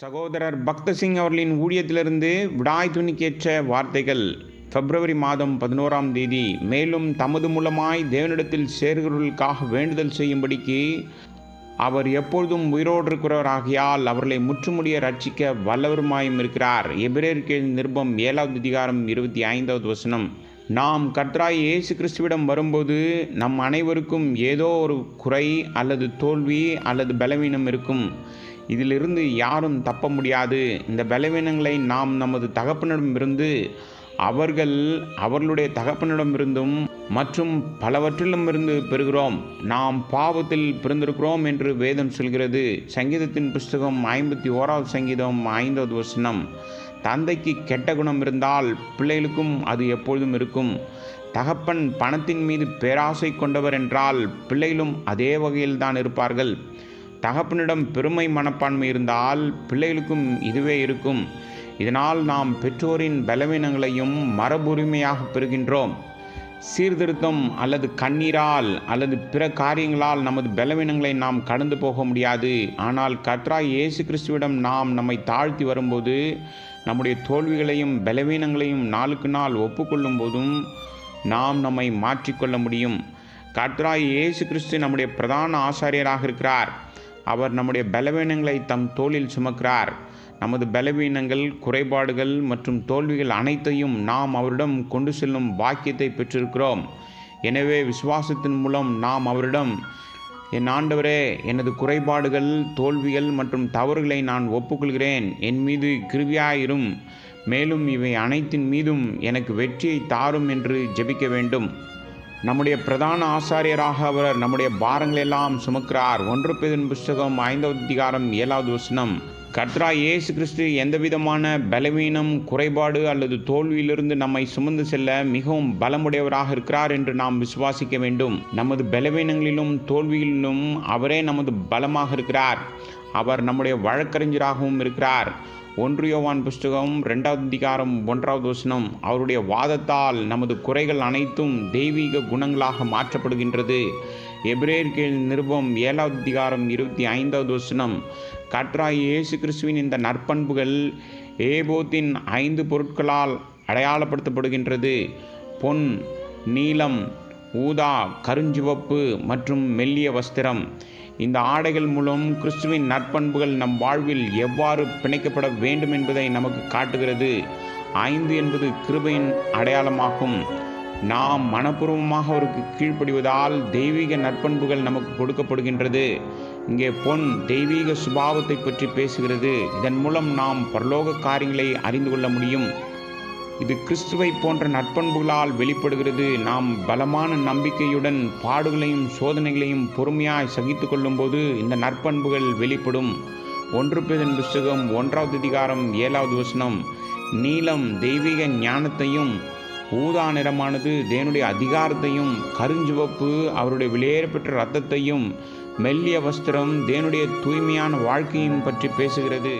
சகோதரர் பக்த சிங் அவர்களின் ஊழியத்திலிருந்து விடாய் துணிக்கேற்ற வார்த்தைகள் பிப்ரவரி மாதம் பதினோராம் தேதி. மேலும் தமது மூலமாய் தேவனிடத்தில் சேர்கிறவர்களுக்காக வேண்டுதல் செய்யும்படிக்கு அவர் எப்பொழுதும் உயிரோடு இருக்கிறவராகியால் அவர்களை முற்றுமுடிய ரட்சிக்க வல்லவருமாயும் இருக்கிறார். எபிரேற்கு நிருபம் ஏழாவது அதிகாரம் இருபத்தி ஐந்தாவது வசனம். நாம் கர்த்தராய் இயேசு கிறிஸ்துவிடம் வரும்போது நம் அனைவருக்கும் ஏதோ ஒரு குறை அல்லது தோல்வி அல்லது பலவீனம் இருக்கும். இதிலிருந்து யாரும் தப்ப முடியாது. இந்த பலவீனங்களை நாம் நமது தகப்பனிடமிருந்து அவர்கள் அவர்களுடைய தகப்பனிடமிருந்தும் மற்றும் பலவற்றிலும் இருந்து பெறுகிறோம். நாம் பாவத்தில் பிறந்திருக்கிறோம் என்று வேதம் சொல்கிறது. சங்கீதத்தின் புஸ்தகம் ஐம்பத்தி ஓராவது சங்கீதம் ஐந்தாவது வசனம். தந்தைக்கு கெட்ட குணம் இருந்தால் பிள்ளைகளுக்கும் அது எப்பொழுதும் இருக்கும். தகப்பன் பணத்தின் மீது பேராசை கொண்டவர் என்றால் பிள்ளைகளும் அதே வகையில் தான் இருப்பார்கள். தகப்பனிடம் பெருமை மனப்பான்மை இருந்தால் பிள்ளைகளுக்கும் இதுவே இருக்கும். இதனால் நாம் பெற்றோரின் பலவீனங்களையும் மரபுரிமையாக பெறுகின்றோம். சீர்திருத்தம் அல்லது கண்ணீரால் அல்லது பிற காரியங்களால் நமது பலவீனங்களை நாம் கடந்து போக முடியாது. ஆனால் கத்ரா இயேசு கிறிஸ்துவிடம் நாம் நம்மை தாழ்த்தி வரும்போது நம்முடைய தோல்விகளையும் பலவீனங்களையும் நாளுக்கு நாள் ஒப்புக்கொள்ளும் போதும் நாம் நம்மை மாற்றிக்கொள்ள முடியும். கத்ரா இயேசு கிறிஸ்து நம்முடைய பிரதான ஆசாரியராக இருக்கிறார். அவர் நம்முடைய பலவீனங்களை தம் தோளில் சுமக்கிறார். நமது பலவீனங்கள் குறைபாடுகள் மற்றும் தோல்விகள் அனைத்தையும் நாம் அவரிடம் கொண்டு செல்லும் பாக்கியத்தை பெற்றிருக்கிறோம். எனவே விசுவாசத்தின் மூலம் நாம் அவரிடம் என் ஆண்டவரே எனது குறைபாடுகள் தோல்விகள் மற்றும் தவறுகளை நான் ஒப்புக்கொள்கிறேன். என் மீது கிருவியாயிரும் மேலும் இவை அனைத்தின் மீதும் எனக்கு வெற்றியை தாரும் என்று ஜெபிக்க வேண்டும். நம்முடைய பிரதான ஆசாரியராக அவர் நம்முடைய பாரங்களெல்லாம் சுமக்கிறார். ஒன்று பெதின் புஸ்தகம் ஐந்தாவது அதிகாரம் ஏழாவது வசனம். கர்த்தரா இயேசு கிறிஸ்து எந்த விதமான பலவீனம் குறைபாடு அல்லது தோல்வியிலிருந்து நம்மை சுமந்து செல்ல மிகவும் பலமுடையவராக இருக்கிறார் என்று நாம் விசுவாசிக்க வேண்டும். நமது பலவீனங்களிலும் தோல்வியிலும் அவரே நமது பலமாக இருக்கிறார். அவர் நம்முடைய வழக்கறிஞராகவும் இருக்கிறார். ஒன்று யோவான் புஸ்தகம் ரெண்டாவது அதிகாரம் ஒன்றாவது வசனம் அவருடைய வாதத்தால் நமது குறைகள் அனைத்தும் தெய்வீக குணங்களாக மாற்றப்படுகின்றது. எபிரேர்கள் நிருபம் ஏழாவது அதிகாரம் இருபத்தி ஐந்தாவது வசனம் கற்றாய் இயேசு கிறிஸ்துவின் இந்த நற்பண்புகள் ஏபோத்தின் ஐந்து பொருட்களால் அடையாளப்படுத்தப்படுகின்றது. பொன் நீலம் ஊதா கருஞ்சிவப்பு மற்றும் மெல்லிய வஸ்திரம். இந்த ஆடைகள் மூலம் கிறிஸ்துவின் நற்பண்புகள் நம் வாழ்வில் எவ்வாறு பிணைக்கப்பட வேண்டும் என்பதை நமக்கு காட்டுகிறது. ஐந்து என்பது கிருபையின் அடையாளமாகும். நாம் மனப்பூர்வமாக அவருக்கு கீழ்ப்படிவதால் தெய்வீக நற்பண்புகள் நமக்கு கொடுக்கப்படுகின்றது. இங்கே பொன் தெய்வீக சுபாவத்தை பற்றி பேசுகிறது. இதன் மூலம் நாம் பரலோக காரியங்களை அறிந்து கொள்ள முடியும். இது கிறிஸ்துவை போன்ற நற்பண்புகளால் வெளிப்படுகிறது. நாம் பலமான நம்பிக்கையுடன் பாடுகளையும் சோதனைகளையும் பொறுமையாய் சகித்து கொள்ளும்போது இந்த நற்பண்புகள் வெளிப்படும். ஒன்று பேதன் புஸ்தகம் ஒன்றாவது அதிகாரம் ஏழாவது வசனம். நீலம் தெய்வீக ஞானத்தையும் ஊதா நிறமானது தேவனுடைய அதிகாரத்தையும் கருஞ்சிவப்பு அவருடைய வெளியேறப்பெற்ற ரத்தத்தையும் மெல்லிய வஸ்திரம் தேவனுடைய தூய்மையான வாழ்க்கையும் பற்றி பேசுகிறது.